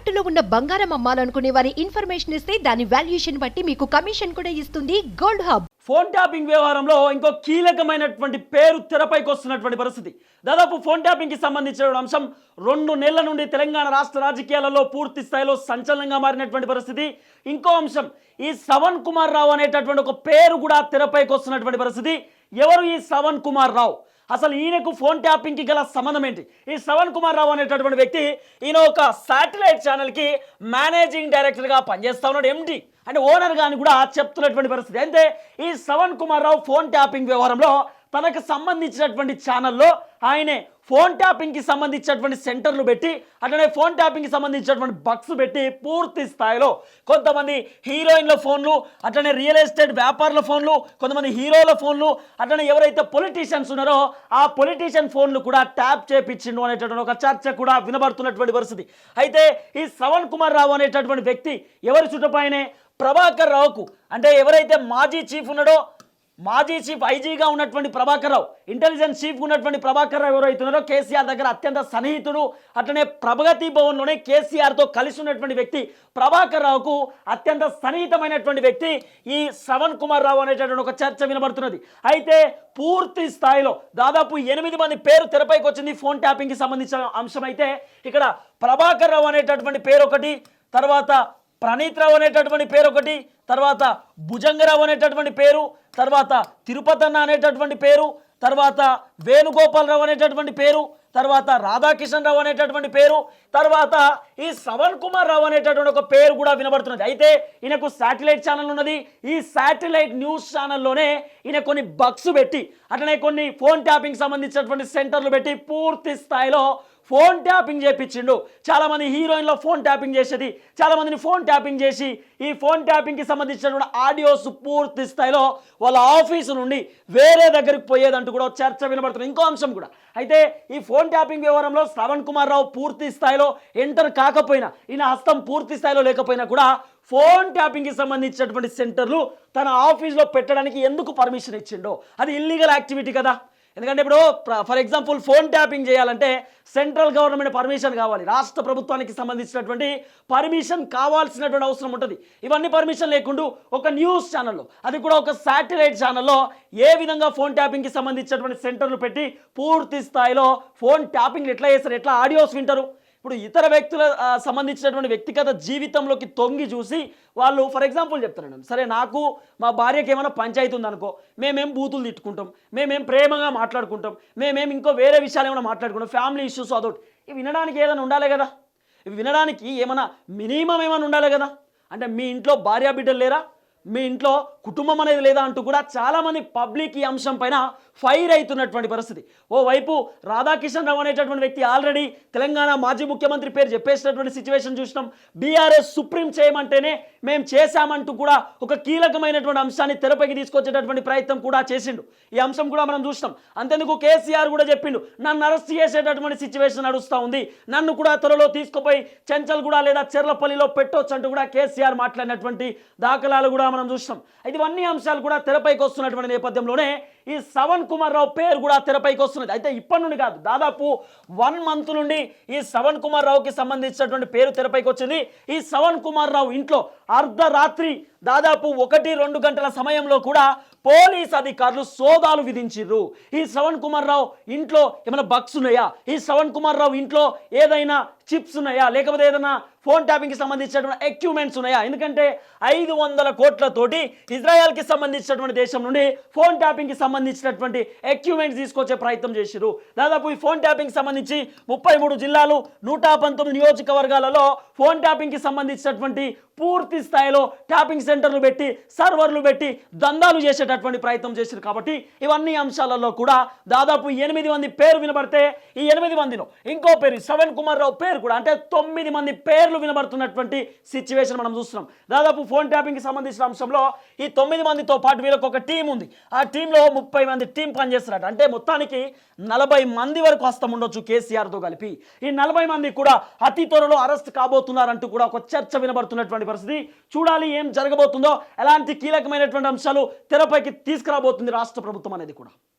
తాకట్టులో ఉన్న బంగారం అమ్మాలనుకునే వారి ఇన్ఫర్మేషన్ ఇస్తే దాని వాల్యుయేషన్ బట్టి మీకు కమిషన్ కూడా ఇస్తుంది గోల్డ్ హబ్. ఫోన్ ట్యాపింగ్ వ్యవహారంలో ఇంకో కీలకమైనటువంటి పేరు తెరపైకి వస్తున్నటువంటి పరిస్థితి. దాదాపు ఫోన్ ట్యాపింగ్కి సంబంధించిన అంశం రెండు నెలల నుండి తెలంగాణ రాష్ట్ర రాజకీయాలలో పూర్తి స్థాయిలో సంచలనంగా మారినటువంటి పరిస్థితి. ఇంకో అంశం ఈ సవన్ కుమార్ రావు అనేటటువంటి ఒక పేరు కూడా తెరపైకి వస్తున్నటువంటి పరిస్థితి. ఎవరు ఈ సవన్ కుమార్ రావు? అసలు ఈయనకు ఫోన్ ట్యాపింగ్కి గల సంబంధం ఏంటి? ఈ శ్రవణ్ కుమార్ రావు అనేటటువంటి వ్యక్తి ఈయన ఒక శాటిలైట్ ఛానల్కి మేనేజింగ్ డైరెక్టర్గా పనిచేస్తా ఉన్నాడు ఎండి అంటే ఓనర్ గాని కూడా చెప్తున్నటువంటి పరిస్థితి. అయితే ఈ శ్రవణ్ కుమార్ రావు ఫోన్ ట్యాపింగ్ వ్యవహారంలో తనకు సంబంధించినటువంటి ఛానల్లో ఆయనే ఫోన్ ట్యాపింగ్కి సంబంధించినటువంటి సెంటర్లు పెట్టి అట్లనే ఫోన్ ట్యాపింగ్కి సంబంధించినటువంటి బక్స్ పెట్టి పూర్తి స్థాయిలో కొంతమంది హీరోయిన్ల ఫోన్లు అట్లనే రియల్ ఎస్టేట్ వ్యాపారుల ఫోన్లు కొంతమంది హీరోల ఫోన్లు అట్లనే ఎవరైతే పొలిటీషియన్స్ ఉన్నారో ఆ పొలిటీషియన్ ఫోన్లు కూడా ట్యాప్ చేపించిండు అనేటటువంటి ఒక చర్చ కూడా వినబడుతున్నటువంటి పరిస్థితి. అయితే ఈ శ్రవణ్ కుమార్ రావు అనేటటువంటి వ్యక్తి ఎవరి చుట్టపైనే ప్రభాకర్ రావుకు అంటే ఎవరైతే మాజీ చీఫ్ ఉన్నాడో మాజీ చీఫ్ ఐజీగా ఉన్నటువంటి ప్రభాకర్ రావు ఇంటెలిజెన్స్ చీఫ్ ఉన్నటువంటి ప్రభాకర్ రావు ఎవరైతున్నారో కేసీఆర్ దగ్గర అత్యంత సన్నిహితుడు అట్లనే ప్రగతి భవన్లోనే కేసీఆర్తో కలిసి ఉన్నటువంటి వ్యక్తి ప్రభాకర్ రావుకు అత్యంత సన్నిహితమైనటువంటి వ్యక్తి ఈ శ్రవణ్ కుమార్ రావు అనేటటువంటి ఒక చర్చ వినబడుతున్నది. అయితే పూర్తి స్థాయిలో దాదాపు ఎనిమిది మంది పేరు తెరపైకి వచ్చింది ఫోన్ ట్యాపింగ్కి సంబంధించిన అంశం అయితే ఇక్కడ ప్రభాకర్ రావు అనేటటువంటి పేరు ఒకటి తర్వాత ప్రణీత్రావు అనేటటువంటి పేరు ఒకటి తర్వాత భుజంగరావు అనేటటువంటి పేరు తర్వాత తిరుపతన్న అనేటటువంటి పేరు తర్వాత వేణుగోపాలరావు అనేటటువంటి పేరు తర్వాత రాధాకిషన్ రావు అనేటటువంటి పేరు తర్వాత ఈ శ్రవణ్ కుమార్ రావు అనేటటువంటి ఒక పేరు కూడా వినబడుతున్నది. అయితే ఈయనకు శాటిలైట్ ఛానల్ ఉన్నది. ఈ శాటిలైట్ న్యూస్ ఛానల్లోనే ఈయన కొన్ని బగ్స్ పెట్టి అట్లనే కొన్ని ఫోన్ ట్యాపింగ్ సంబంధించినటువంటి సెంటర్లు పెట్టి పూర్తి స్థాయిలో ఫోన్ ట్యాపింగ్ చేపించిండు. చాలామంది హీరోయిన్లో ఫోన్ ట్యాపింగ్ చేసేది. చాలామందిని ఫోన్ ట్యాపింగ్ చేసి ఈ ఫోన్ ట్యాపింగ్కి సంబంధించినటువంటి ఆడియోస్ పూర్తి స్థాయిలో వాళ్ళ ఆఫీసు నుండి వేరే దగ్గరికి పోయేదంటూ కూడా చర్చ వినబడుతుంది. ఇంకో అంశం కూడా. అయితే ఈ ఫోన్ ట్యాపింగ్ వ్యవహారంలో శ్రవణ్ కుమార్ రావు పూర్తి స్థాయిలో ఎంటర్ కాకపోయినా ఈయన హస్తం పూర్తి స్థాయిలో లేకపోయినా కూడా ఫోన్ ట్యాపింగ్కి సంబంధించినటువంటి సెంటర్లు తన ఆఫీస్లో పెట్టడానికి ఎందుకు పర్మిషన్ ఇచ్చిండో. అది ఇల్లీగల్ యాక్టివిటీ కదా. ఎందుకంటే ఇప్పుడు ఫర్ ఎగ్జాంపుల్ ఫోన్ ట్యాపింగ్ చేయాలంటే సెంట్రల్ గవర్నమెంట్ పర్మిషన్ కావాలి. రాష్ట్ర ప్రభుత్వానికి సంబంధించినటువంటి పర్మిషన్ కావాల్సినటువంటి అవసరం ఉంటుంది. ఇవన్నీ పర్మిషన్ లేకుండా ఒక న్యూస్ ఛానల్లో అది కూడా ఒక శాటిలైట్ ఛానల్లో ఏ విధంగా ఫోన్ ట్యాపింగ్కి సంబంధించినటువంటి సెంటర్లు పెట్టి పూర్తి స్థాయిలో ఫోన్ ట్యాపింగ్లు ఎట్లా చేస్తారు ఎట్లా ఆడియోస్ వింటారు ఇప్పుడు ఇతర వ్యక్తుల సంబంధించినటువంటి వ్యక్తిగత జీవితంలోకి తొంగి చూసి వాళ్ళు ఫర్ ఎగ్జాంపుల్ చెప్తాను సరే నాకు మా భార్యకి ఏమైనా పంచాయతీ ఉందనుకో మేమేం బూతులు తిట్టుకుంటాం మేమేం ప్రేమగా మాట్లాడుకుంటాం మేమేం ఇంకో వేరే విషయాలు ఏమైనా మాట్లాడుకుంటాం ఫ్యామిలీ ఇష్యూస్ అదొకటి. ఇవి వినడానికి ఏదైనా ఉండాలి కదా. ఇవి వినడానికి ఏమైనా మినిమం ఏమైనా ఉండాలి కదా. అంటే మీ ఇంట్లో భార్య బిడ్డలు లేరా? మీ ఇంట్లో కుటుంబం అనేది లేదా అంటూ కూడా చాలామంది పబ్లిక్ ఈ అంశం పైన ఫైర్ అవుతున్నటువంటి పరిస్థితి. ఓవైపు రాధాకిషన్ రావు అనేటటువంటి వ్యక్తి ఆల్రెడీ తెలంగాణ మాజీ ముఖ్యమంత్రి పేరు చెప్పేసినటువంటి సిచ్యువేషన్ చూసినాం. బీఆర్ఎస్ సుప్రీం చేయమంటేనే మేము చేశామంటూ కూడా ఒక కీలకమైనటువంటి అంశాన్ని తెరపైకి తీసుకొచ్చేటటువంటి ప్రయత్నం కూడా చేసిండు. ఈ అంశం కూడా మనం చూసినాం. అంతేందుకు కేసీఆర్ కూడా చెప్పిండు నన్ను అరెస్ట్ చేసేటటువంటి సిచ్యువేషన్ నడుస్తూ ఉంది. నన్ను కూడా త్వరలో తీసుకుపోయి చెంచల్ కూడా లేదా చెర్లపల్లిలో పెట్టొచ్చు అంటూ కూడా కేసీఆర్ మాట్లాడినటువంటి దాఖలాలు కూడా మనం చూసినాం. అయితే ఇవన్నీ అంశాలు కూడా తెరపైకి వస్తున్నటువంటి నేపథ్యంలోనే ఈ సవన్ కుమార్ రావు పేరు కూడా తెరపైకి వస్తున్నది. అయితే ఇప్పటి నుండి కాదు దాదాపు వన్ మంత్ నుండి ఈ సవన్ కుమార్ రావుకి సంబంధించినటువంటి పేరు తెరపైకి వచ్చింది. ఈ సవన్ కుమార్ రావు ఇంట్లో అర్ధరాత్రి దాదాపు ఒకటి రెండు గంటల సమయంలో కూడా పోలీస్ అధికారులు సోదాలు విధించిర్రు. ఈ శ్రవణ్ కుమార్ రావు ఇంట్లో ఏమైనా బగ్స్ ఉన్నాయా? ఈ శ్రవణ్ కుమార్ రావు ఇంట్లో ఏదైనా చిప్స్ ఉన్నాయా? లేకపోతే ఏదైనా ఫోన్ ట్యాపింగ్కి సంబంధించినటువంటి ఎక్విప్మెంట్స్ ఉన్నాయా? ఎందుకంటే ఐదు వందల కోట్లతోటి ఇజ్రాయెల్కి సంబంధించినటువంటి దేశం నుండి ఫోన్ ట్యాపింగ్కి సంబంధించినటువంటి ఎక్విప్మెంట్స్ తీసుకొచ్చే ప్రయత్నం చేశారు దాదాపు ఈ ఫోన్ ట్యాపింగ్కి సంబంధించి ముప్పై మూడు జిల్లాలు నూట పంతొమ్మిది నియోజకవర్గాలలో ఫోన్ ట్యాపింగ్కి సంబంధించినటువంటి పూర్తి స్థాయిలో ట్యాపింగ్ సెంటర్లు పెట్టి సర్వర్లు పెట్టి దందాలు చేసేటటువంటి ప్రయత్నం చేశారు కాబట్టి ఇవన్నీ అంశాలలో కూడా దాదాపు ఎనిమిది మంది పేరు వినబడితే ఈ ఎనిమిది మందిలో ఇంకో పేరు శ్రవణ్ కుమార్ రావు పేరు కూడా. అంటే తొమ్మిది మంది పేర్లు వినబడుతున్నటువంటి సిచ్యువేషన్ మనం చూస్తున్నాం. దాదాపు ఫోన్ ట్యాపింగ్కి సంబంధించిన అంశంలో ఈ తొమ్మిది మందితో పాటు వీళ్ళకి ఒక టీం ఉంది. ఆ టీంలో ముప్పై మంది టీం పనిచేస్తారట అంటే మొత్తానికి నలభై మంది వరకు హస్తం ఉండొచ్చు కేసీఆర్తో కలిపి. ఈ నలభై మంది కూడా అతి త్వరలో అరెస్ట్ కాబోతున్నారంటూ కూడా ఒక చర్చ వినబడుతున్నటువంటి పరిస్థితి. చూడాలి ఏం జరగబోతుందో. ఎలాంటి కీలకమైనటువంటి అంశాలు తెరపైకి తీసుకురాబోతుంది రాష్ట్ర ప్రభుత్వం అనేది కూడా.